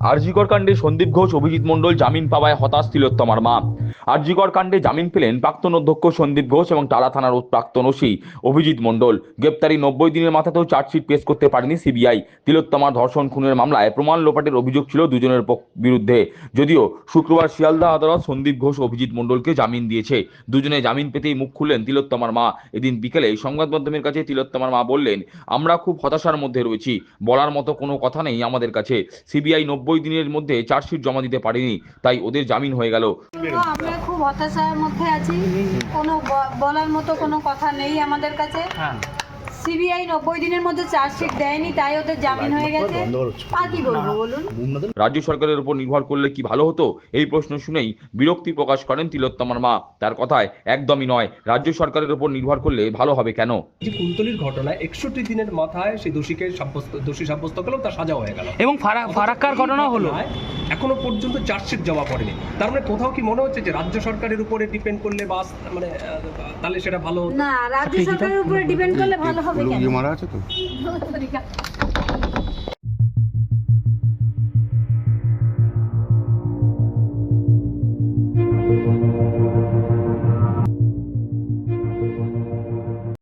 আরজিকর কাণ্ডে সন্দীপ ঘোষ, অভিজিৎ মণ্ডল, জামিন পাওয়ায় হতাশ তিলোত্তমার মা। আরজিকর কাণ্ডে জামিন পেলেন প্রাক্তন অধ্যক্ষ সন্দীপ ঘোষ এবং টালা থানার প্রাক্তন ওসি অভিজিৎ মণ্ডল। গ্রেপ্তারি নব্বই দিনের মাথাতেও চার্জশিট পেশ করতে পারেনি সিবিআই। তিলোত্তমার ধর্ষণ খুনের মামলায় প্রমাণ লোপাটের অভিযোগ ছিল দুজনের বিরুদ্ধে। যদিও শুক্রবার শিয়ালদা আদালত সন্দীপ ঘোষ, অভিজিৎ মণ্ডলকে জামিন দিয়েছে। দুজনে জামিন পেতেই মুখ খুললেন তিলোত্তমার মা। এদিন বিকেলে সংবাদ মাধ্যমের কাছে তিলোত্তমার মা বললেন, আমরা খুব হতাশার মধ্যে রয়েছি। বলার মতো কোনো কথা নেই আমাদের কাছে। সিবিআই নব্বই দিনের মধ্যে চার্জশিট জমা দিতে পারেনি তাই ওদের জামিন হয়ে গেল। আমরা খুব হতাশার মধ্যে আছি। কোনো বলার মতো কোনো কথা নেই আমাদের কাছে। সিবিআই নব্বই দিনের মধ্যে চার্জশিট দেয়নি তাই ওদের জামিন হয়ে গেছে। আর কি বলব বলুন। রাজ্য সরকারের উপর নির্ভর করলে কি ভালো হতো? এই প্রশ্ন শুনেই বিরক্তি প্রকাশ করেন তিলোত্তমার মা। তার কথায় একদমই নয় রাজ্য সরকারের উপর নির্ভর করলে ভালো হবে কেন? যে কুলতলির ঘটনায় একষট্টি দিনের মাথায় সেই দোষীকে সাব্যস্ত দোষী সাব্যস্ত করলেও তার সাজা হয়ে গেল। এবং ফারাক্কার ঘটনা হলো। এখনও পর্যন্ত চার্জশিট জমা পড়েনি। তার মানে কোথাও কি মনে হচ্ছে যে রাজ্য সরকারের উপরে ডিপেন্ড করলে বাস মানে তাহলে সেটা ভালো না রাজ্য সরকারের উপরে ডিপেন্ড করলে ভালো হবে। লোক কেন মারা আছে তো।